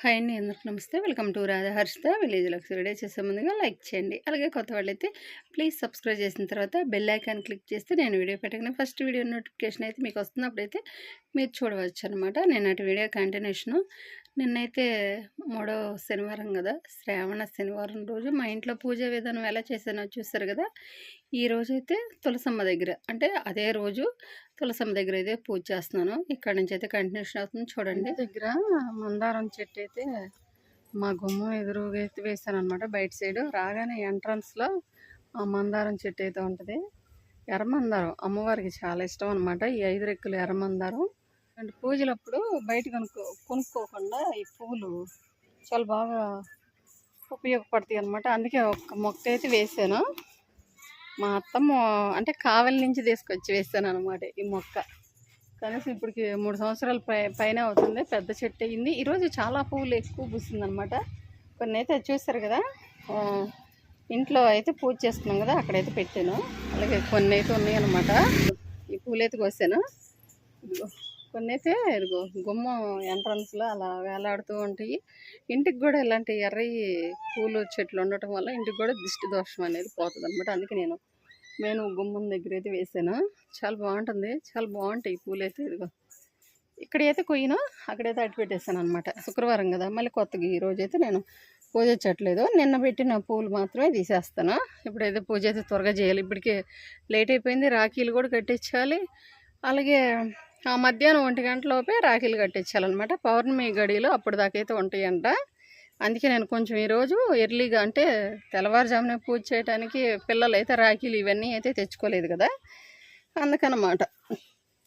Hi అండి అందరికి నమస్తే. Welcome to Radhaharshitha village lux video. చేసే ముందుగా లైక్ చేయండి. అలాగే కొత్త వాళ్ళైతే ప్లీజ్ సబ్స్క్రైబ్ చేసిన తర్వాత బెల్ ఐకాన్ క్లిక్ చేస్తే నేను వీడియో పెట్టగానే ఫస్ట్ వీడియో నోటిఫికేషన్ అయితే మీకు వస్తున్నప్పుడైతే మీరు చూడవచ్చు అనమాట నేను అటు వీడియో కంటిన్యూషను నిన్నైతే మూడో శనివారం కదా శ్రావణ శనివారం రోజు మా ఇంట్లో పూజ విధానం ఎలా చేశానో చూస్తారు కదా ఈ రోజైతే తులసమ్మ దగ్గర. అంటే అదే రోజు తులసమ్మ దగ్గర అయితే పూజ చేస్తున్నాను. ఇక్కడ నుంచి అయితే కంటిన్యూషన్ అవుతుంది చూడండి. దగ్గర మందారం చెట్టు అయితే మా గుమ్మం ఎదురుగా అయితే వేసాను అనమాట బయట సైడ్ రాగానే ఎంట్రన్స్లో ఆ మందారం చెట్టు అయితే ఉంటుంది. ఎర్రమందారం అమ్మవారికి చాలా ఇష్టం అనమాట ఈ ఐదు రెక్కలు ఎర్రమందారం అండ్ పూజలప్పుడు బయట కొనుక్కో కొనుక్కోకుండా ఈ పువ్వులు చాలా బాగా ఉపయోగపడతాయి అనమాట అందుకే ఒక మొక్క అయితే వేసాను. మా అత్తమ్మ అంటే కావలి నుంచి తీసుకొచ్చి వేసాను అనమాట ఈ మొక్క. కనీసం ఇప్పటికి మూడు సంవత్సరాల పై పైన అవుతుంది పెద్ద చెట్టు అయింది. ఈరోజు చాలా పువ్వులు ఎక్కువ పూసింది అనమాట కొన్ని అయితే చూస్తారు కదా ఇంట్లో అయితే పూజ చేస్తున్నాం కదా అక్కడైతే పెట్టాను. అలాగే కొన్ని అయితే ఉన్నాయి అనమాట ఈ పూలు అయితే కోసాను కొన్ని అయితే ఇదిగో గుమ్మం ఎంట్రన్స్లో అలా వేలాడుతూ ఉంటాయి. ఇంటికి కూడా ఇలాంటి ఎర్రయి పూలు చెట్లు ఉండటం వల్ల ఇంటికి కూడా దిష్టి దోషం అనేది పోతుంది అనమాట అందుకే నేను నేను గుమ్మం దగ్గర అయితే వేసాను. చాలా బాగుంటుంది. చాలా బాగుంటాయి పూలు అయితే ఇదిగో. ఇక్కడైతే కొయ్యను అక్కడైతే అటు పెట్టేసాను అనమాట శుక్రవారం కదా మళ్ళీ కొత్తగా ఈ అయితే నేను పూజ చేయట్లేదు. నిన్న పెట్టిన పూలు మాత్రమే తీసేస్తాను. ఇప్పుడైతే పూజ అయితే త్వరగా చేయాలి. ఇప్పటికే లేట్ అయిపోయింది. రాఖీలు కూడా కట్టించాలి. అలాగే ఆ మధ్యాహ్నం ఒంటి గంటలోపే రాఖీలు కట్టించాలన్నమాట. పౌర్ణమి గడిలో అప్పుడు దాకైతే ఉంటాయంట. అందుకే నేను కొంచెం ఈరోజు ఎర్లీగా అంటే తెల్లవారుజామున పూజ చేయడానికి పిల్లలు అయితే రాఖీలు ఇవన్నీ అయితే తెచ్చుకోలేదు కదా. అందుకనమాట.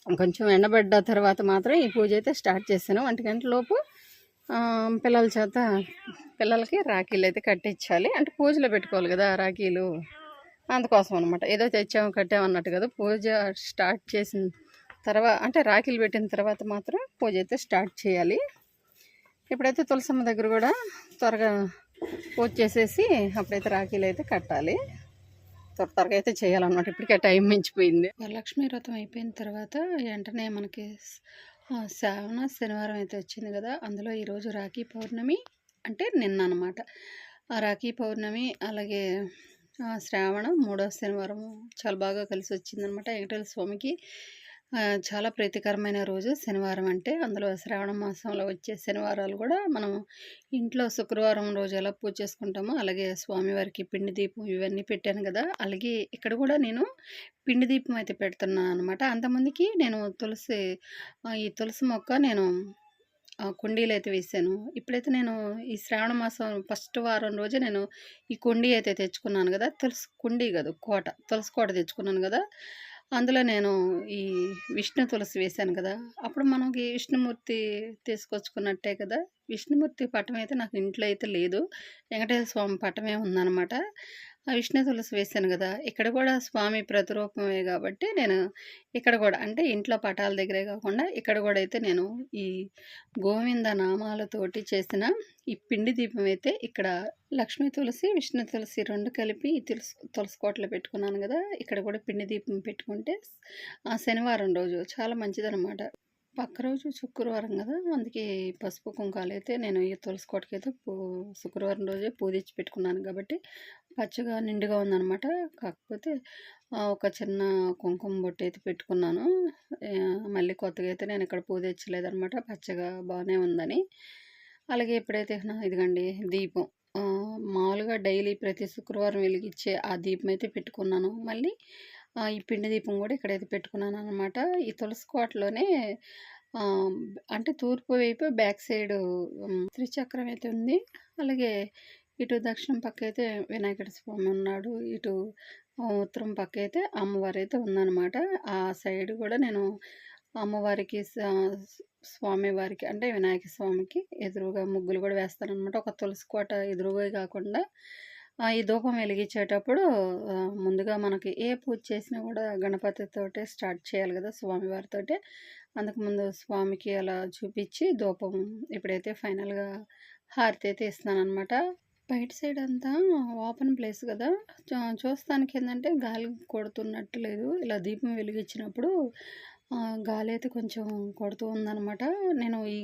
కొంచెం ఎండబడ్డ తర్వాత మాత్రం ఈ పూజ అయితే స్టార్ట్ చేశాను. ఒంటి గంటలోపు పిల్లల చేత పిల్లలకి రాఖీలు అయితే కట్టించాలి. అంటే పూజలో పెట్టుకోవాలి కదా రాఖీలు. అందుకోసం అనమాట ఏదో తెచ్చాము కట్టాము అన్నట్టు కదా పూజ స్టార్ట్ చేసిన తర్వాత అంటే రాఖీలు పెట్టిన తర్వాత మాత్రం పూజ అయితే స్టార్ట్ చేయాలి. ఇప్పుడైతే తులసమ్మ దగ్గర కూడా త్వరగా పూజ చేసేసి అప్పుడైతే రాఖీలు అయితే కట్టాలి. త్వర త్వరగా అయితే చేయాలన్నమాట. ఇప్పటికే టైం మించిపోయింది. వరలక్ష్మి వ్రతం అయిపోయిన తర్వాత వెంటనే మనకి శ్రావణ శనివారం అయితే వచ్చింది కదా అందులో ఈరోజు రాఖీ పౌర్ణమి అంటే నిన్న అనమాట రాఖీ పౌర్ణమి అలాగే శ్రావణం శ్రావణ మూడో శనివారం చాలా బాగా కలిసి వచ్చిందనమాట వెంకటేశ్వర స్వామికి చాలా ప్రీతికరమైన రోజు శనివారం అంటే. అందులో శ్రావణ మాసంలో వచ్చే శనివారాలు కూడా మనం ఇంట్లో శుక్రవారం రోజు ఎలా పూజ చేసుకుంటామో అలాగే స్వామివారికి పిండి దీపం ఇవన్నీ పెట్టాను కదా. అలాగే ఇక్కడ కూడా నేను పిండి దీపం అయితే పెడుతున్నాను అనమాట అంతమందికి నేను తులసి ఈ తులసి మొక్క నేను కుండీలు అయితే వేసాను. ఇప్పుడైతే నేను ఈ శ్రావణ మాసం ఫస్ట్ వారం రోజే నేను ఈ కుండీ అయితే తెచ్చుకున్నాను కదా. తులసి కుండీ కాదు కోట తులసి కోట తెచ్చుకున్నాను కదా. అందులో నేను ఈ విష్ణు తులసి వేశాను కదా అప్పుడు మనకి విష్ణుమూర్తి తీసుకొచ్చుకున్నట్టే కదా విష్ణుమూర్తి పటం అయితే నాకు ఇంట్లో అయితే లేదు వెంకటేశ్వర స్వామి పటమే ఉందన్నమాట. విష్ణు తులసి వేశాను కదా! ఇక్కడ కూడా స్వామి ప్రతిరూపమే కాబట్టి నేను ఇక్కడ కూడా అంటే ఇంట్లో పటాల దగ్గరే కాకుండా ఇక్కడ కూడా అయితే నేను ఈ గోవింద నామాలతోటి చేసిన ఈ పిండి దీపం అయితే ఇక్కడ లక్ష్మీ తులసి విష్ణు తులసి రెండు కలిపి తులసి తులసి కోటలో పెట్టుకున్నాను కదా! ఇక్కడ కూడా పిండి దీపం పెట్టుకుంటే ఆ శనివారం రోజు చాలా మంచిదన్నమాట. పక్క రోజు శుక్రవారం కదా! అందుకే పసుపు కుంకాలు అయితే నేను ఈ తులసి కోటకి అయితే పూ శుక్రవారం రోజే పూజించి పెట్టుకున్నాను కాబట్టి పచ్చగా నిండుగా ఉందన్నమాట. కాకపోతే ఒక చిన్న కుంకుమ బొట్టు అయితే పెట్టుకున్నాను మళ్ళీ కొత్తగా అయితే నేను ఇక్కడ పూజించలేదనమాట పచ్చగా బాగానే ఉందని. అలాగే ఎప్పుడైతే నా ఇదిగండి దీపం. మామూలుగా డైలీ ప్రతి శుక్రవారం వెలిగించే ఆ దీపం అయితే పెట్టుకున్నాను. మళ్ళీ ఈ పిండి దీపం కూడా ఇక్కడైతే పెట్టుకున్నాను అనమాట ఈ తులసి కోటలోనే అంటే తూర్పు వైపు బ్యాక్ సైడ్ త్రిచక్రం అయితే ఉంది. అలాగే ఇటు దక్షిణం పక్క అయితే వినాయకుడి స్వామి ఉన్నాడు. ఇటు ఉత్తరం పక్క అయితే అమ్మవారు అయితే ఉందన్నమాట. ఆ సైడ్ కూడా నేను అమ్మవారికి స్వామివారికి స్వామి వారికి అంటే వినాయక స్వామికి ఎదురుగా ముగ్గులు కూడా వేస్తాను అనమాట ఒక తులసి కోట ఎదురుగా కాకుండా ఈ ధూపం వెలిగించేటప్పుడు ముందుగా మనకి ఏ పూజ చేసినా కూడా గణపతితోటే స్టార్ట్ చేయాలి కదా స్వామివారితోటే అందుకు ముందు స్వామికి అలా చూపించి ధూపం ఇప్పుడైతే ఫైనల్గా హారతి అయితే ఇస్తానమాట బయట సైడ్ అంతా ఓపెన్ ప్లేస్ కదా. చూస్తానికి ఏంటంటే గాలి కొడుతున్నట్టు లేదు. ఇలా దీపం వెలిగించినప్పుడు గాలి అయితే కొంచెం కొడుతూ ఉందన్నమాట. నేను ఈ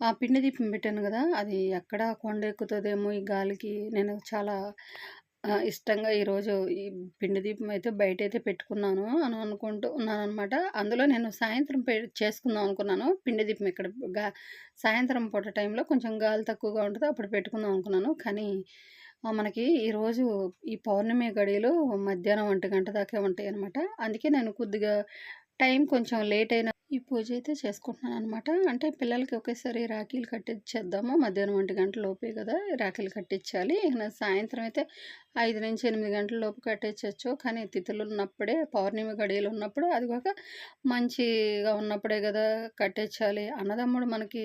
ఆ పిండి దీపం పెట్టాను కదా అది ఎక్కడ కొండ ఎక్కుతుందేమో ఈ గాలికి నేను చాలా ఇష్టంగా ఈరోజు ఈ పిండి దీపం అయితే బయట అయితే పెట్టుకున్నాను అని అనుకుంటూ ఉన్నాననమాట. అందులో నేను సాయంత్రం పె చేసుకుందాం అనుకున్నాను. పిండి దీపం ఇక్కడ గా సాయంత్రం పూట టైంలో కొంచెం గాలి తక్కువగా ఉంటుంది అప్పుడు పెట్టుకుందాం అనుకున్నాను. కానీ మనకి ఈరోజు ఈ పౌర్ణమి గడియలు మధ్యాహ్నం ఒంటి గంట దాకా ఉంటాయి అనమాట అందుకే నేను కొద్దిగా టైం కొంచెం లేట్ అయిన ఈ పూజ అయితే చేసుకుంటున్నాను అనమాట అంటే పిల్లలకి ఒకేసారి రాఖీలు కట్టించేద్దాము మధ్యాహ్నం ఒంటి గంటల లోపే కదా రాఖీలు కట్టించాలి ఇక సాయంత్రం అయితే 5-8 గంటల లోపు కట్టించవచ్చు కానీ తిథులున్నప్పుడే పౌర్ణమి గడియలు ఉన్నప్పుడు అది కాక మంచిగా ఉన్నప్పుడే కదా కట్టించాలి. అన్నదమ్ముడు మనకి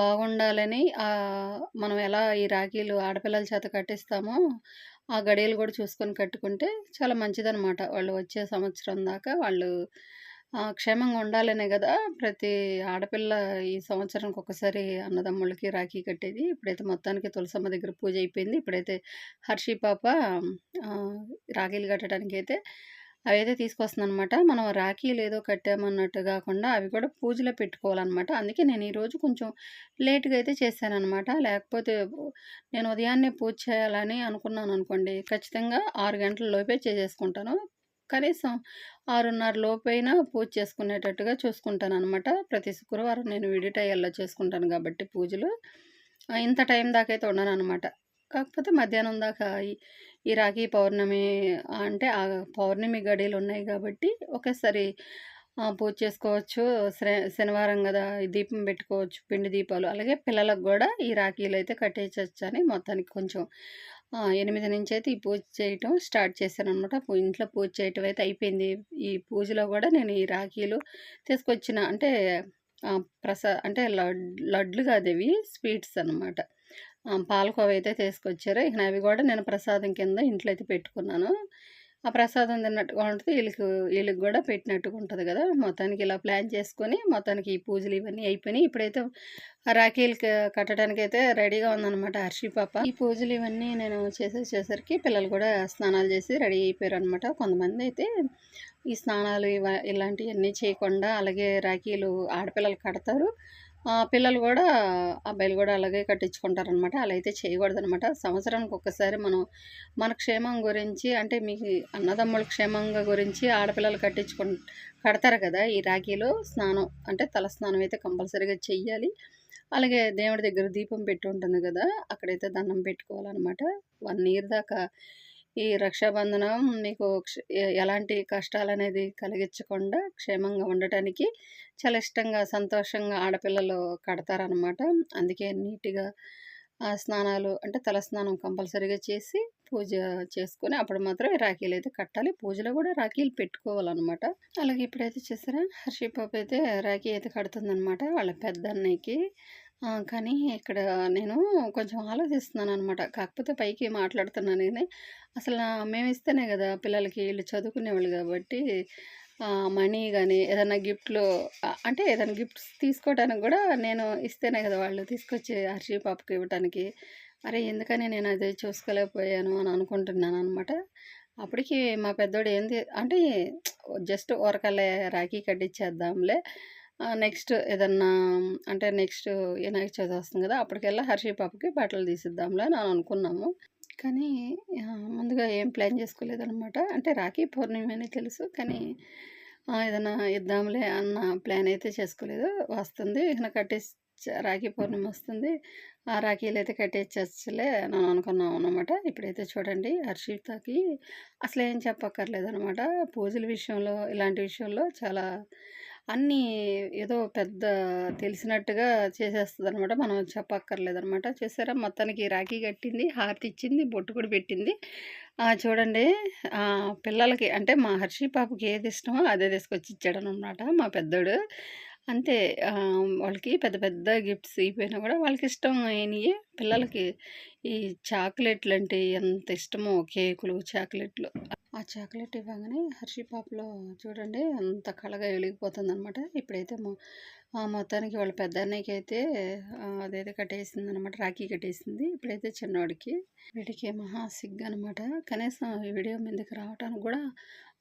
బాగుండాలని మనం ఎలా ఈ రాఖీలు ఆడపిల్లల చేత కట్టిస్తామో, ఆ గడియలు కూడా చూసుకొని కట్టుకుంటే చాలా మంచిదనమాట. వాళ్ళు వచ్చే సంవత్సరం దాకా వాళ్ళు క్షేమంగా ఉండాలనే కదా ప్రతి ఆడపిల్ల ఈ సంవత్సరానికి ఒకసారి అన్నదమ్ముళ్ళకి రాఖీ కట్టేది. ఇప్పుడైతే మొత్తానికి తులసమ్మ దగ్గర పూజ అయిపోయింది. ఇప్పుడైతే హర్షి పాప ఆహ్, రాఖీలు అయితే అవైతే తీసుకొస్తుందనమాట. మనం రాఖీలు ఏదో కట్టామన్నట్టు కాకుండా అవి కూడా పూజలో పెట్టుకోవాలన్నమాట అందుకే నేను ఈరోజు కొంచెం లేట్‌గా అయితే చేశానమాట లేకపోతే నేను ఉదయాన్నే పూజ చేయాలని అనుకున్నాను అనుకోండి ఖచ్చితంగా ఆరు గంటల లోపే చేసేసుకుంటాను. కనీసం 6:30 లోపైనా పూజ చేసుకునేటట్టుగా చూసుకుంటాను అనమాట ప్రతి శుక్రవారం నేను విడిటయ్యల్లో చేసుకుంటాను కాబట్టి పూజలు. ఇంత టైం దాకైతే ఉండననమాట. కాకపోతే మధ్యాహ్నం దాకా ఈ ఈ రాఖీ పౌర్ణమి అంటే ఆ పౌర్ణమి గడియలున్నాయి కాబట్టి ఒకేసారి పూజ చేసుకోవచ్చు. శనివారం కదా దీపం పెట్టుకోవచ్చు. పిండి దీపాలు. అలాగే పిల్లలకు కూడా ఈ రాఖీలు అయితే కట్టేయచ్చు అని మొత్తానికి కొంచెం ఎనిమిది నుంచి అయితే ఈ పూజ చేయటం స్టార్ట్ చేశాను అనమాట ఇంట్లో పూజ చేయటం అయితే అయిపోయింది. ఈ పూజలో కూడా నేను ఈ రాఖీలు తీసుకొచ్చిన అంటే ప్రసా అంటే లడ్ లడ్లు ఇవి స్వీట్స్ అనమాట. పాలకోవ అయితే తీసుకొచ్చారు. ఇక అవి కూడా నేను ప్రసాదం కింద ఇంట్లో అయితే పెట్టుకున్నాను. ఆ ప్రసాదం తిన్నట్టుగా ఉంటుంది వీళ్ళకి వీళ్ళకి కూడా పెట్టినట్టుగా ఉంటుంది కదా మొత్తానికి ఇలా ప్లాన్ చేసుకొని మొత్తానికి ఈ పూజలు ఇవన్నీ అయిపోయినాయి. ఇప్పుడైతే రాఖీలు కట్టడానికైతే రెడీగా ఉందన్నమాట హర్షి పాప. ఈ పూజలు ఇవన్నీ నేను చేసేసేసరికి పిల్లలు కూడా స్నానాలు చేసి రెడీ అయిపోయారు అనమాట కొంతమంది అయితే ఈ స్నానాలు ఇవ ఇలాంటివన్నీ చేయకుండా అలాగే రాఖీలు ఆడపిల్లలు కడతారు. పిల్లలు కూడా అబ్బాయిలు కూడా అలాగే కట్టించుకుంటారనమాట. అలా అయితే చేయకూడదనమాట. సంవత్సరానికి ఒక్కసారి మనం మన క్షేమం గురించి అంటే మీ అన్నదమ్ముల క్షేమంగా గురించి ఆడపిల్లలు కట్టించుకు కడతారు కదా! ఈ రాఖీలో స్నానం అంటే తలస్నానం అయితే కంపల్సరీగా చెయ్యాలి. అలాగే దేవుడి దగ్గర దీపం పెట్టి ఉంటుంది కదా అక్కడైతే దండం పెట్టుకోవాలన్నమాట వన్ ఇయర్ దాకా ఈ రక్షాబంధనం మీకు ఎలాంటి కష్టాలు అనేది కలిగించకుండా క్షేమంగా ఉండటానికి చాలా ఇష్టంగా, సంతోషంగా ఆడపిల్లలు కడతారనమాట. అందుకే నీట్‌గా స్నానాలు అంటే తలస్నానం కంపల్సరీగా చేసి పూజ చేసుకొని అప్పుడు మాత్రం అయితే కట్టాలి. పూజలో కూడా రాఖీలు పెట్టుకోవాలనమాట. అలాగే ఇప్పుడైతే చూసారా హర్షి పాప అయితే రాఖీ అయితే కడుతుందనమాట వాళ్ళ పెద్ద అన్నయ్యకి కానీ ఇక్కడ నేను కొంచెం ఆలోచిస్తున్నాను అనమాట కాకపోతే పైకి మాట్లాడుతున్నాను గానీ అసలు మేము ఇస్తేనే కదా పిల్లలకి వీళ్ళు చదువుకునేవాళ్ళు కాబట్టి మనీ కానీ ఏదైనా గిఫ్ట్‌లు అంటే ఏదైనా గిఫ్ట్స్ తీసుకోవడానికి కూడా నేను ఇస్తేనే కదా వాళ్ళు తీసుకొచ్చి హర్షి పాపకి ఇవ్వటానికి. అరే! ఎందుకని నేను అది చూసుకోలేకపోయాను అని అనుకుంటున్నాను అనమాట అప్పటికి మా పెద్దోడు ఏంది అంటే జస్ట్ ఊరకలే రాఖీ కట్టించేద్దాంలే నెక్స్ట్ ఏదన్నా అంటే నెక్స్ట్ వినాయక చవితి వస్తుంది కదా అప్పటికెల్లా హర్షి పాపకి బట్టలు తీసిద్దాంలే అని అనుకున్నాము. కానీ ముందుగా ఏం ప్లాన్ చేసుకోలేదనమాట. అంటే రాఖీ పౌర్ణమి అని తెలుసు. కానీ ఏదైనా ఇద్దాంలే అన్న ప్లాన్ అయితే చేసుకోలేదు. వస్తుంది ఇక కట్టేసి రాఖీ పౌర్ణమి వస్తుంది. ఆ రాఖీలైతే కట్టేయచ్చేచ్చులే అని అనుకున్నాం అనమాట. ఇప్పుడైతే చూడండి హర్షితకి అసలేం చెప్పక్కర్లేదనమాట. పూజల విషయంలో ఇలాంటి విషయంలో చాలా అన్నీ ఏదో పెద్ద తెలిసినట్టుగా చేసేస్తుంది అనమాట మనం చెప్పక్కర్లేదనమాట. చూసారా మొత్తానికి రాఖీ కట్టింది, హారతి ఇచ్చింది, బొట్టు కూడా పెట్టింది. చూడండి పిల్లలకి అంటే మా హర్షి పాపకి ఏది ఇష్టమో అదే తీసుకొచ్చి ఇచ్చాడనమాట మా పెద్దోడు. అంతే వాళ్ళకి పెద్ద పెద్ద గిఫ్ట్స్ అయిపోయినా కూడా వాళ్ళకి ఇష్టం అయినయి పిల్లలకి ఈ చాక్లెట్లు అంటే ఎంత ఇష్టమో కేకులు, చాక్లెట్‌లు. ఆ చాక్లెట్ ఇవ్వగానే హర్షి పాపలో చూడండి అంత కళగా వెలిగిపోతుందనమాట. ఇప్పుడైతే మొ మొత్తానికి వాళ్ళ పెద్దన్నయ్యకైతే ఆహ్, అదైతే కట్టేసిందనమాట. రాఖీ కట్టేసింది. ఇప్పుడైతే చిన్నవాడికి వీడికి మహా సిగ్గనమాట. కనీసం ఈ వీడియో మీదకి రావటానికి కూడా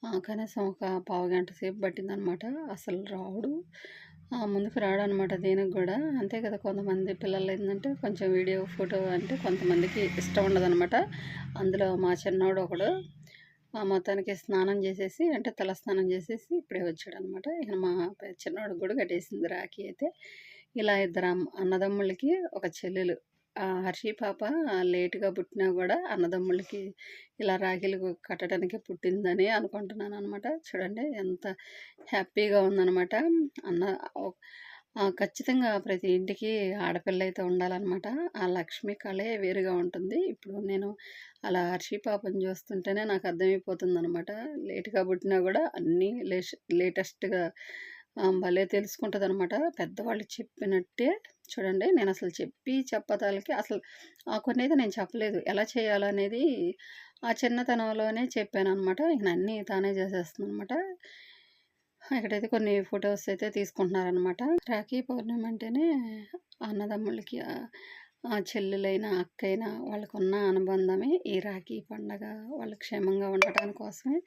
కనీసం ఒక పావుగంట సేపు పట్టిందనమాట. అసలు రావుడు ముందుకు రాడు అనమాట దీనికి కూడా. అంతే కదా కొంతమంది పిల్లలు ఏంటంటే కొంచెం వీడియో ఫోటో అంటే కొంతమందికి ఇష్టం ఉండదనమాట. అందులో మా చిన్నోడు ఒకడు ఆ, మొత్తానికి స్నానం చేసేసి అంటే తల స్నానం చేసేసి ఇప్పుడే వచ్చాడు అనమాట ఇక మా చిన్నోడికి కూడా కట్టేసింది రాఖీ అయితే. ఇలా ఇద్దరు అమ్మ- అన్నదమ్ములకి ఒక చెల్లెలు. హర్షి పాప లేటుగా పుట్టినా కూడా అన్నదమ్ములకి ఇలా రాఖీలు కట్టడానికి పుట్టిందని అనుకుంటున్నాను అనమాట చూడండి ఎంత హ్యాపీగా ఉందన్నమాట. అన్న ఖచ్చితంగా ప్రతి ఇంటికి ఆడపిల్ల అయితే ఉండాలన్నమాట. ఆ లక్ష్మి కళే వేరుగా ఉంటుంది. ఇప్పుడు నేను అలా హర్షి పాపని చూస్తుంటేనే నాకు అర్థమైపోతుంది అనమాట లేటుగా పుట్టినా కూడా అన్నీ లేటెస్ట్గా భలే తెలుసుకుంటుంది అనమాట పెద్దవాళ్ళు చెప్పినట్టే చూడండి నేను అసలు చెప్పి చెప్పదాలకి అసలు ఆ కొన్ని అయితే నేను చెప్పలేదు. ఎలా చేయాలనేది ఆ చిన్నతనంలోనే చెప్పాను అనమాట ఇక అన్నీ తానే చేసేస్తుంది అనమాట ఇక్కడైతే కొన్ని ఫొటోస్ అయితే తీసుకుంటున్నారనమాట. రాఖీ పౌర్ణమి అంటేనే అన్నదమ్ములకి ఆ, చెల్లెలైన అక్కైనా వాళ్ళకున్న అనుబంధమే ఈ రాఖీ పండగ. వాళ్ళు క్షేమంగా ఉండటాని కోసమే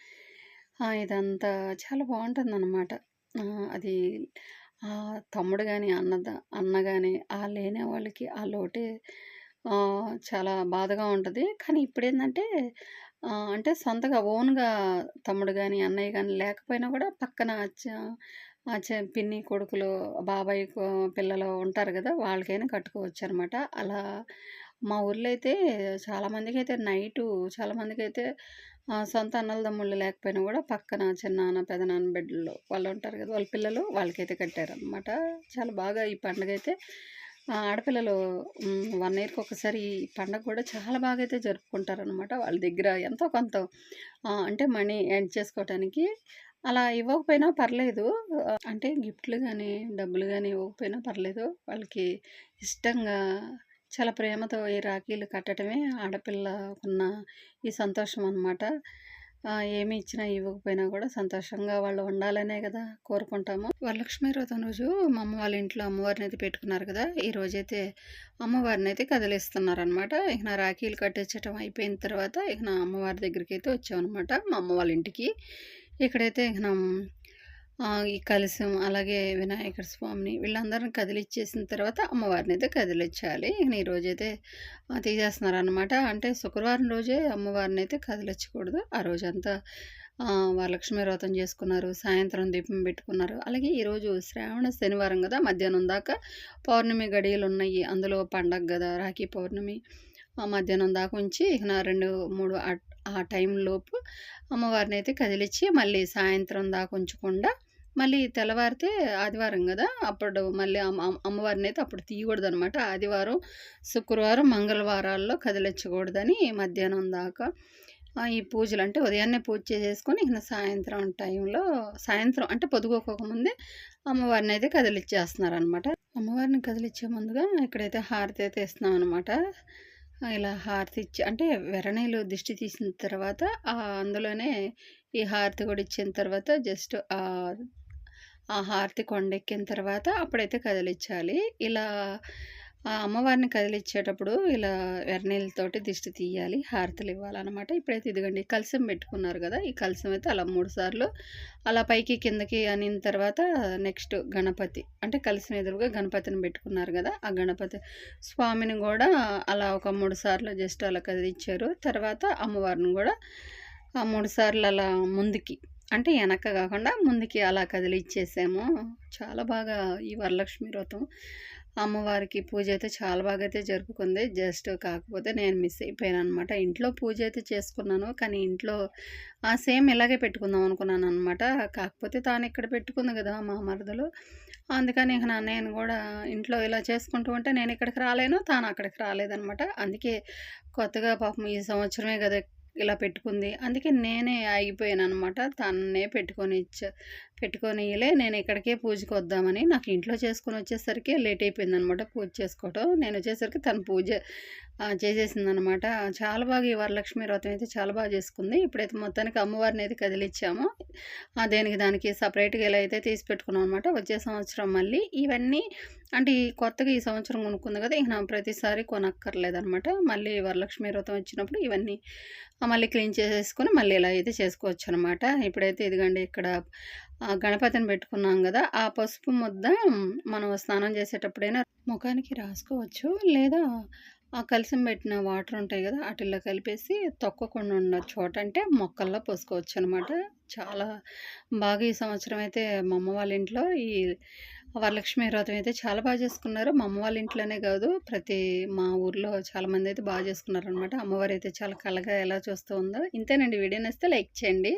ఇదంతా చాలా బాగుంటుందన్నమాట అది తమ్ముడు కానీ అన్నద అన్న కానీ ఆ లేని వాళ్ళకి ఆ లోటే చాలా బాధగా ఉంటుంది. కానీ ఇప్పుడు ఏంటంటే అంటే సొంతగా ఓన్గా తమ్ముడు కానీ అన్నయ్య కానీ లేకపోయినా కూడా పక్కన పిన్ని కొడుకులు బాబాయ్ పిల్లలు ఉంటారు కదా! వాళ్ళకైనా కట్టుకోవచ్చు అనమాట అలా మా ఊర్లో అయితే చాలామందికి అయితే నైటు చాలామందికి అయితే సొంత అన్నల తమ్ముళ్ళు లేకపోయినా కూడా పక్కన చిన్నాన్న పెదనాన్న బిడ్డలు వాళ్ళు ఉంటారు కదా వాళ్ళ పిల్లలు వాళ్ళకైతే కట్టారనమాట చాలా బాగా ఈ పండుగ అయితే ఆడపిల్లలు వన్ ఇయర్కి ఒకసారి ఈ పండగ కూడా చాలా బాగా అయితే జరుపుకుంటారనమాట వాళ్ళ దగ్గర ఎంతో కొంత అంటే మనీ ఎండ్ చేసుకోవటానికి అలా ఇవ్వకపోయినా పర్లేదు. అంటే గిఫ్ట్లు కానీ డబ్బులు కానీ ఇవ్వకపోయినా పర్లేదు. వాళ్ళకి ఇష్టంగా చాలా ప్రేమతో ఈ రాఖీలు కట్టడమే ఆడపిల్లకున్న ఈ సంతోషం అనమాట ఏమి ఇచ్చినా ఇవ్వకపోయినా కూడా సంతోషంగా వాళ్ళు ఉండాలనే కదా కోరుకుంటాము. వరలక్ష్మి వ్రతం రోజు మా అమ్మ వాళ్ళ ఇంట్లో అమ్మవారిని అయితే పెట్టుకున్నారు కదా ఈ రోజైతే అమ్మవారిని అయితే కదిలిస్తున్నారనమాట ఇక నా రాఖీలు కట్టించడం అయిపోయిన తర్వాత ఇక నా అమ్మవారి దగ్గరికి అయితే వచ్చామన్నమాట మా అమ్మ వాళ్ళ ఇంటికి. ఇక్కడైతే ఇక నా ఈ కలశం అలాగే వినాయకుడి స్వామిని వీళ్ళందరిని కదిలిచ్చేసిన తర్వాత అమ్మవారిని అయితే కదిలించాలి ఇక ఈరోజైతే తీసేస్తున్నారనమాట అంటే శుక్రవారం రోజే అమ్మవారిని అయితే కదిలించకూడదు. ఆ రోజంతా వరలక్ష్మి వ్రతం చేసుకున్నారు సాయంత్రం దీపం పెట్టుకున్నారు. అలాగే ఈరోజు శ్రావణ శనివారం కదా మధ్యాహ్నం దాకా పౌర్ణమి గడియలు ఉన్నాయి అందులో పండగ కదా రాఖీ పౌర్ణమి మధ్యాహ్నం దాకా ఉంచి ఇక నా రెండు మూడు ఆ- టైంలోపు టైం లోపు అమ్మవారిని అయితే కదిలిచ్చి మళ్ళీ సాయంత్రం దాకా ఉంచకుండా మళ్ళీ తెల్లవారితే ఆదివారం కదా అప్పుడు మళ్ళీ అమ్మ అమ్మవారిని అయితే అప్పుడు తీయకూడదు అనమాట ఆదివారం శుక్రవారం మంగళవారాల్లో కదిలించకూడదని మధ్యాహ్నం దాకా. ఈ పూజలు అంటే ఉదయాన్నే పూజ చేసేసుకొని ఇక సాయంత్రం టైంలో సాయంత్రం అంటే పొదుగుకోకముందే అమ్మవారిని అయితే కదిలిచ్చేస్తున్నారు అనమాట అమ్మవారిని కదిలిచ్చే ముందుగా ఇక్కడైతే హారతి అయితే ఇస్తున్నాం అనమాట ఇలా హారతి ఇచ్చి అంటే వెరణీలు దిష్టి తీసిన తర్వాత అందులోనే ఈ హారతి కూడా ఇచ్చిన తర్వాత జస్ట్ ఆ హారతి కొండెక్కిన తర్వాత అప్పుడైతే కదిలించాలి ఇలా ఆ అమ్మవారిని కదిలిచ్చేటప్పుడు ఇలా వెర్నీళ్ళతోటి దిష్టి తీయాలి హారతులు ఇవ్వాలన్నమాట. ఇప్పుడైతే ఇదిగండి కలసం పెట్టుకున్నారు కదా ఈ కలసం అయితే అలా మూడు సార్లు అలా పైకి కిందకి అనిన తర్వాత నెక్స్ట్ గణపతి అంటే కలసం ఎదురుగా గణపతిని పెట్టుకున్నారు కదా ఆ గణపతి స్వామిని కూడా అలా ఒక మూడు సార్లు జస్ట్ అలా కదిలిచ్చారు. తర్వాత అమ్మవారిని కూడా మూడు సార్లు అలా ముందుకి అంటే వెనక కాకుండా ముందుకి అలా కదిలిచ్చేసాము. చాలా బాగా ఈ వరలక్ష్మి వ్రతం. అమ్మవారికి పూజ అయితే చాలా బాగా అయితే జరుపుకుంది. జస్ట్ కాకపోతే నేను మిస్ అయిపోయాను అనమాట ఇంట్లో పూజ అయితే చేసుకున్నాను కానీ ఇంట్లో ఆ సేమ్ ఇలాగే పెట్టుకుందాం అనుకున్నాను అనమాట కాకపోతే తాను ఇక్కడ పెట్టుకుంది కదా మా మరదలు. అందుకని ఇక నా- నేను కూడా ఇంట్లో ఇలా చేసుకుంటూ ఉంటే నేను ఇక్కడికి రాలేను తాను అక్కడికి రాలేదనమాట అందుకే కొత్తగా పాపం ఈ సంవత్సరమే కదా ఇలా పెట్టుకుంది. అందుకే నేనే ఆగిపోయాను అనమాట తన్నే పెట్టుకొని ఇచ్చా. పెట్టుకొనియలే నేను ఇక్కడికే పూజకి వద్దామని నాకు ఇంట్లో చేసుకొని వచ్చేసరికి లేట్ అయిపోయింది అనమాట పూజ చేసుకోవటం. నేను వచ్చేసరికి తను పూజ చేసేసింది అనమాట చాలా బాగా ఈ వరలక్ష్మి వ్రతం అయితే చాలా బాగా చేసుకుంది. ఇప్పుడైతే మొత్తానికి అమ్మవారిని అయితే కదిలిచ్చాము. దేనికి దానికి సపరేట్గా ఇలా అయితే తీసి పెట్టుకున్నాం అనమాట వచ్చే సంవత్సరం మళ్ళీ ఇవన్నీ అంటే ఈ కొత్తగా ఈ సంవత్సరం కొనుక్కుంది కదా ఇక నా ప్రతిసారి కొనక్కర్లేదనమాట. మళ్ళీ వరలక్ష్మి వ్రతం వచ్చినప్పుడు ఇవన్నీ మళ్ళీ క్లీన్ చేసేసుకొని మళ్ళీ ఇలా అయితే చేసుకోవచ్చు అనమాట ఇప్పుడైతే ఇదిగండి ఇక్కడ గణపతిని పెట్టుకున్నాం కదా ఆ పసుపు ముద్ద మనం స్నానం చేసేటప్పుడైనా ముఖానికి రాసుకోవచ్చు. లేదా ఆ కలిసి పెట్టిన వాటర్ ఉంటాయి కదా వాటిల్లో కలిపేసి తొక్కకుండా ఉన్న చోట అంటే మొక్కల్లో పోసుకోవచ్చు అనమాట చాలా బాగా ఈ సంవత్సరం అయితే మా అమ్మ వాళ్ళ ఇంట్లో ఈ వరలక్ష్మి వ్రతం అయితే చాలా బాగా చేసుకున్నారు. మా అమ్మ వాళ్ళ ఇంట్లోనే కాదు ప్రతి మా ఊర్లో చాలామంది అయితే బాగా చేసుకున్నారు అనమాట అమ్మవారు అయితే చాలా కళగా ఎలా చూస్తూ ఉందో. ఇంతేనండి వీడియో నచ్చితే లైక్ చేయండి.